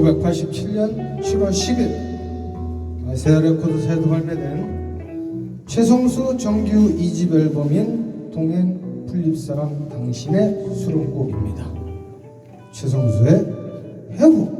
1987년 10월 10일 세아 레코드 새도 발매된 최성수 정규 2집 앨범인 동행 풀립사랑 당신의 수록곡입니다. 최성수의 회복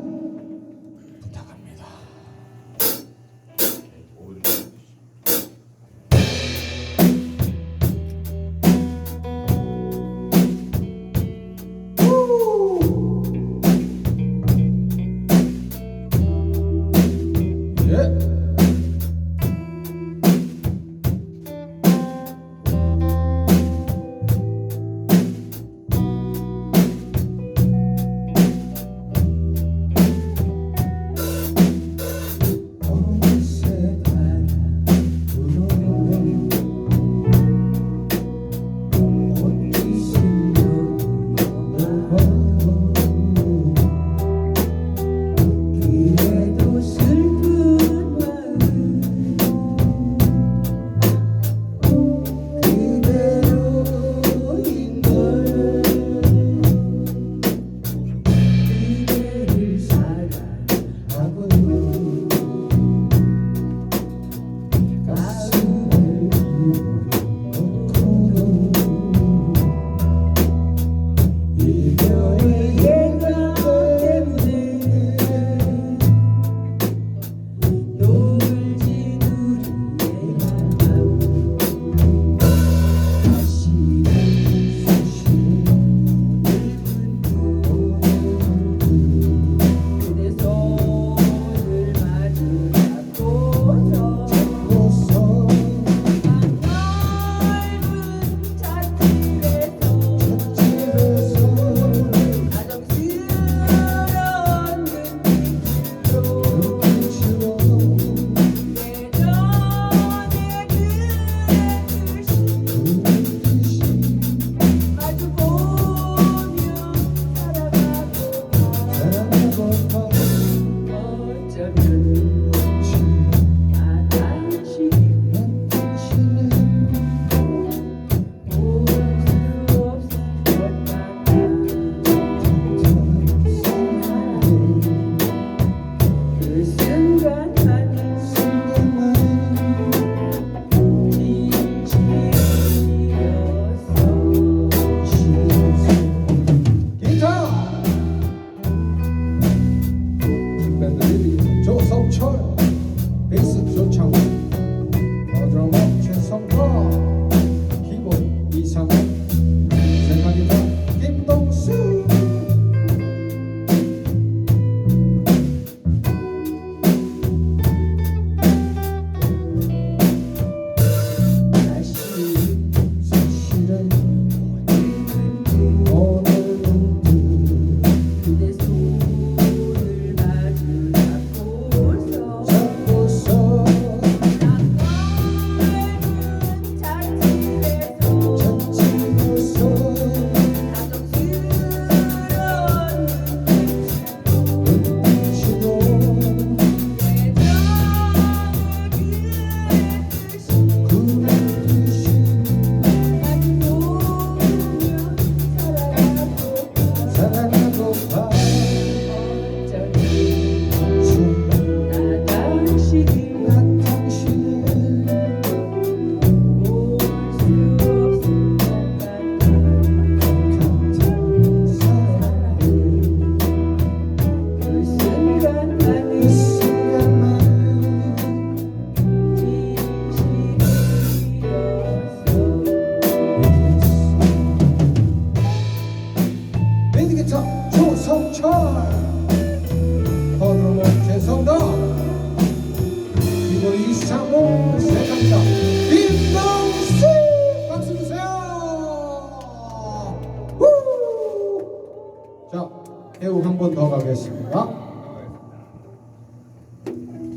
하겠습니다.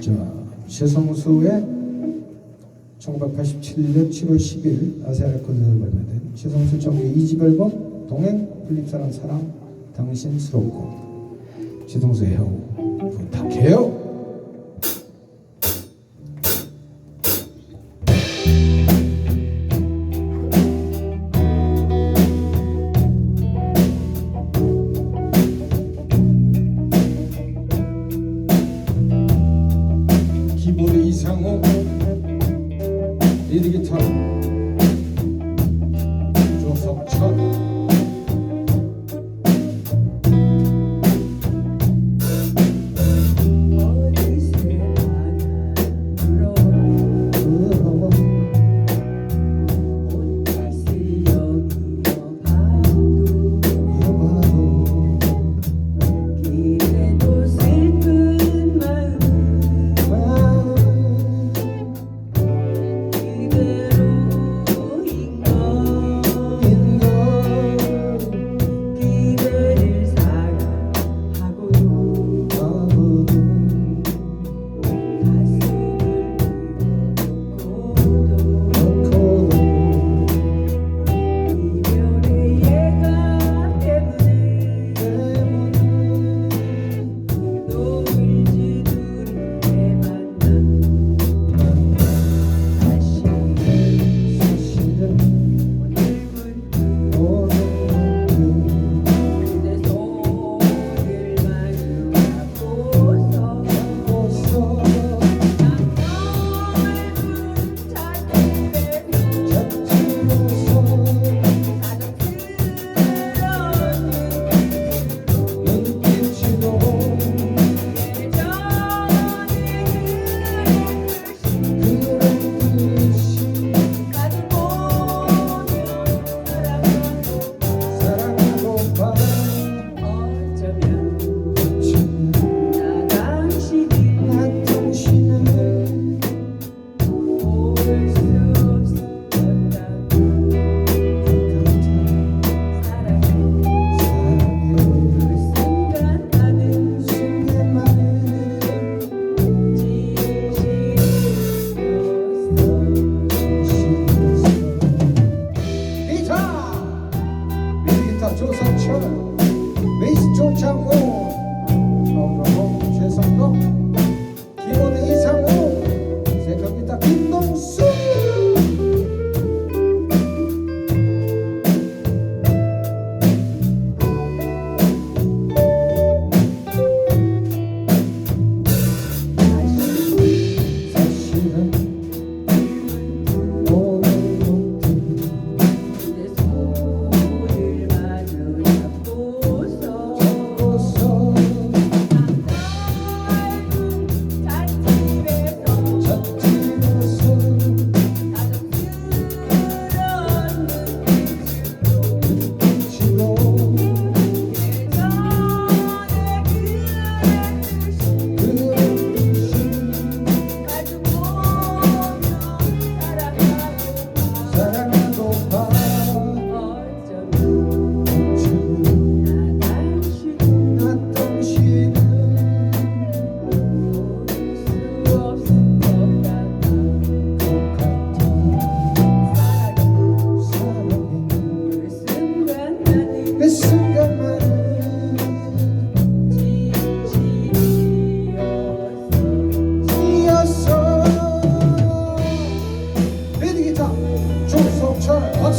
자, 최성수의 1987년 7월 10일 아세아 레코드에서 발매된 최성수 정규 2집 앨범 동행 플립사랑 사랑 당신 스럽고 최성수의 형 부탁해요. 척척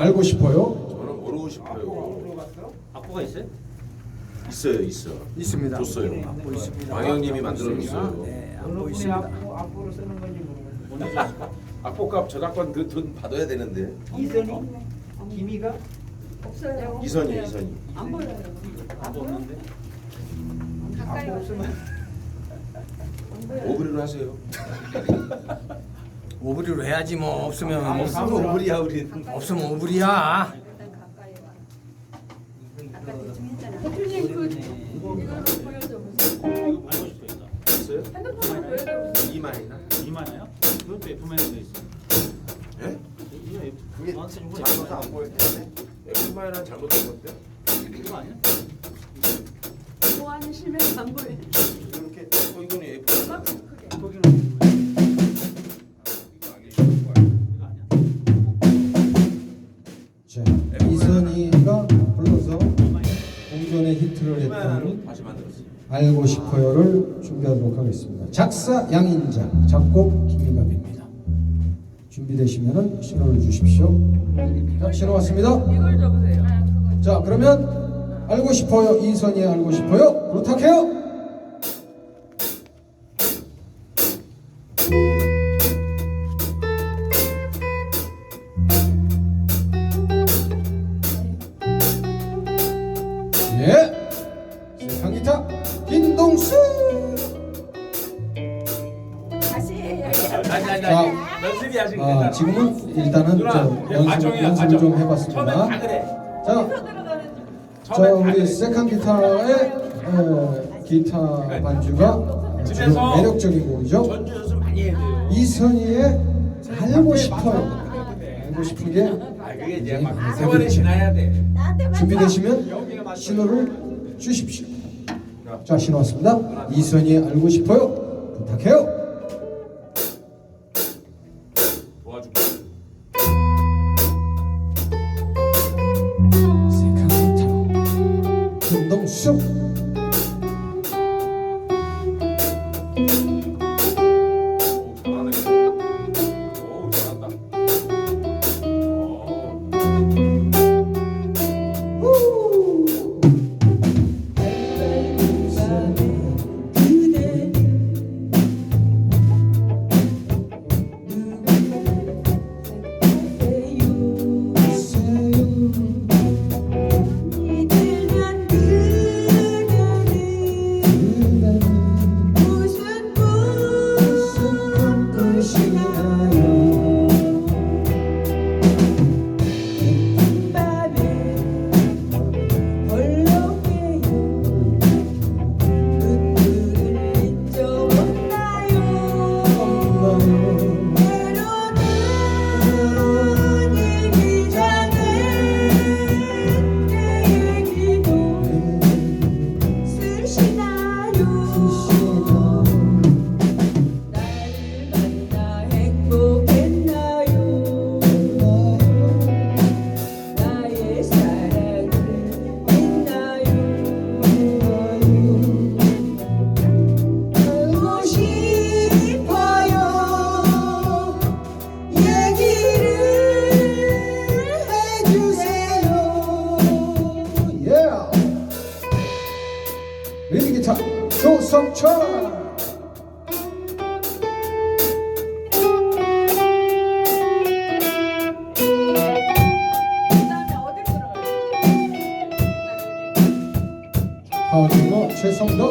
알고 싶어요. 저는 모르고 싶어요. 악보가 있어요? 있어요, 있어. 있습니다. 줬어요. 왕영님이 만들어 줬어요. 네, 안보 있습니다. 악보값 저작권 그 돈 받아야 되는데. 이선이, 김이가 없어요. 이선이, 이선이. 안 보여요. 악보 없는데? 가까이 없으면 오브리로 하세요. 오브리로 해야지 뭐 없으면 없으면 오브리야 우리는. 없으면 오브리야. 일단 가까이 와. 아까 대충 했잖아. 대표님 그 이걸로 보여줘 보세요. 이거 알고 싶어요. 이거. 있어요? 핸드폰으로 보여줘. 이만이나? 이만해요? 이것도 F마이너도 있어. 예? 이거 F. 그게 거예요. 잘못도 안 보일 텐데. F마이너는 잘못된 작사 양인장, 작곡 김희갑입니다. 준비되시면 신호를 주십시오. 자, 신호 왔습니다. 이걸 줘보세요. 자, 그러면 알고 싶어요. 이선희의 알고 싶어요. 부탁해요. 연습, 과정이야, 연습을. 좀 해봤습니다. 자, 자 우리. 세컨 기타의 어, 기타 반주가 지금 매력적인 곡이죠. 전주 연습 많이 해야 돼요. 이선희의 알고 싶어요. 알고 싶은 게 아 그게 이제 막 많이 세월이. 지나야 돼. 준비되시면 신호를 주십시오. 자 신호 왔습니다. 이선희의 알고 싶어요. 부탁해요. 리드 기타 조성철. 파워티너 최성덕,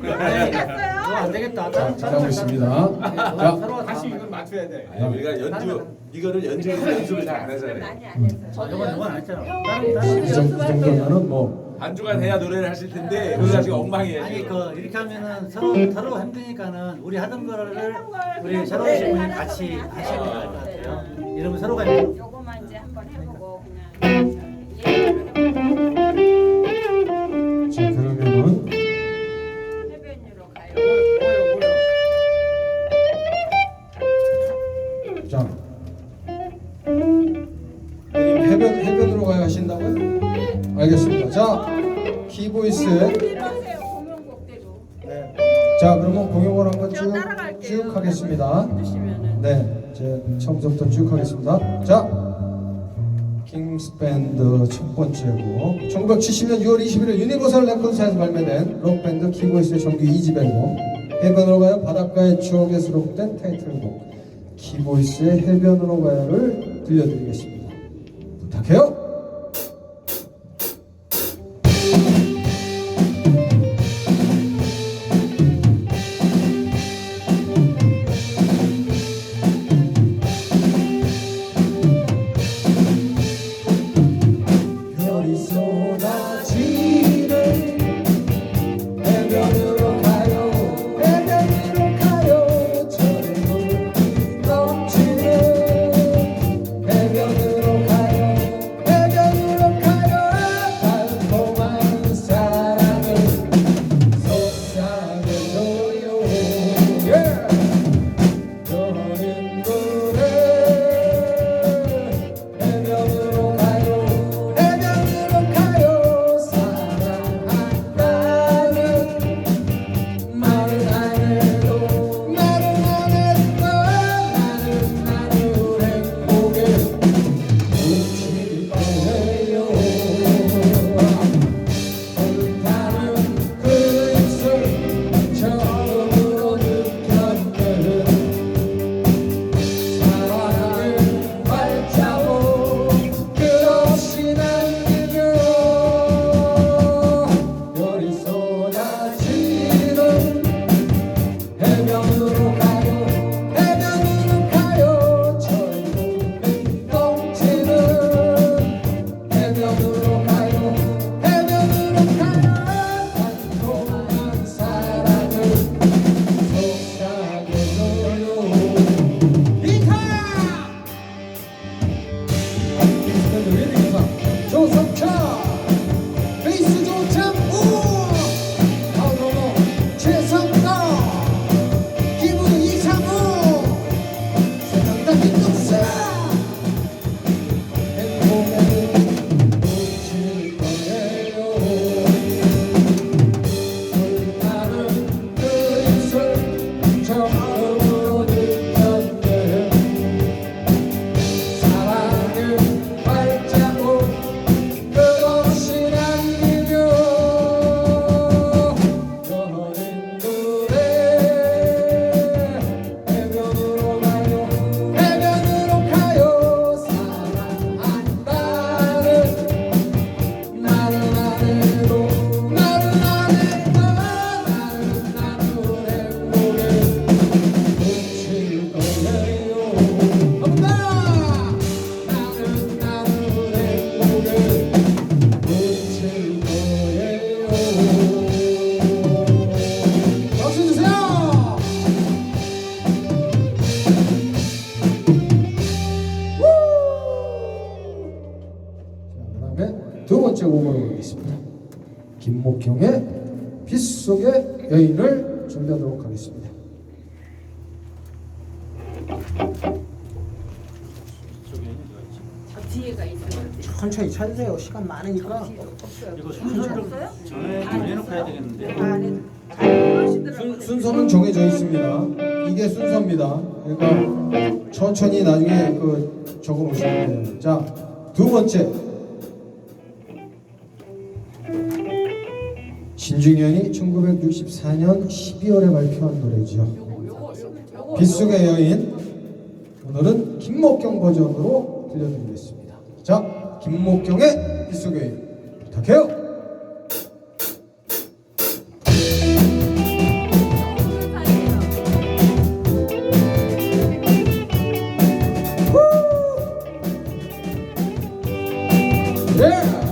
그거 안 되겠다. 자, 잘하고 있습니다. 자, 서로 다 다시 이건 맞춰야 돼. 아니 우리가 연주 이거를 연주에서 연습을 잘안 해서 그래. 많이 안 했어요. 아, 이건 이건 안 했잖아. 다른 이 다른 정- 이 정도면은 뭐 반주간 해야 노래를 하실 텐데 우리가 지금 엉망이에요. 아니 지금. 그 이렇게 하면은 서로 서로 힘드니까는 우리 하던 거를 우리 새로운 네, 분이 하나도 같이 나을 것 네. 같아요. 이러면 서로가 이제 요거만 이제 한번 해보고 그냥 네, 제 처음부터 쭉 하겠습니다. 자, 킹스 밴드 첫 번째 곡. 1970년 6월 21일 유니버설 레코드사에서 발매된 록 밴드 키보이스의 정규 2집 앨범 해변으로 가요 바닷가의 추억에 수록된 타이틀곡 키보이스의 해변으로 가요를 들려드리겠습니다. 부탁해요. 저 뒤에가 있어요. 천천히 찾으세요. 시간 많으니까. 없어요. 이거 순서를 좀 없어요? 정해 정해놓고 해야 되겠는데. 안 해도 잘 하시더라고요. 순, 순서는 정해져 있습니다. 이게 순서입니다. 그러니까 천천히 나중에 그 적어 놓으시면 돼요. 자, 두 번째. 신중현이 1964년 12월에 발표한 노래죠. 요거 요거 요거 빗속의 여인. 오늘은 김목경 버전으로 들려드리겠습니다. 자, 김목경의 일수교인 부탁해요. 네.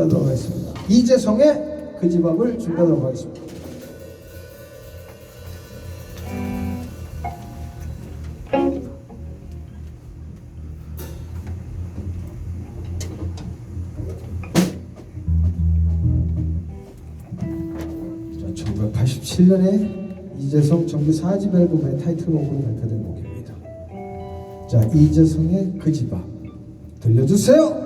준비하도록 하겠습니다. 이재성의 그 집 앞을 준비하도록 하겠습니다. 자, 1987년에 이재성 정규 4집 앨범의 타이틀곡으로 발표된 곡입니다. 자, 이재성의 그 집 앞 들려주세요.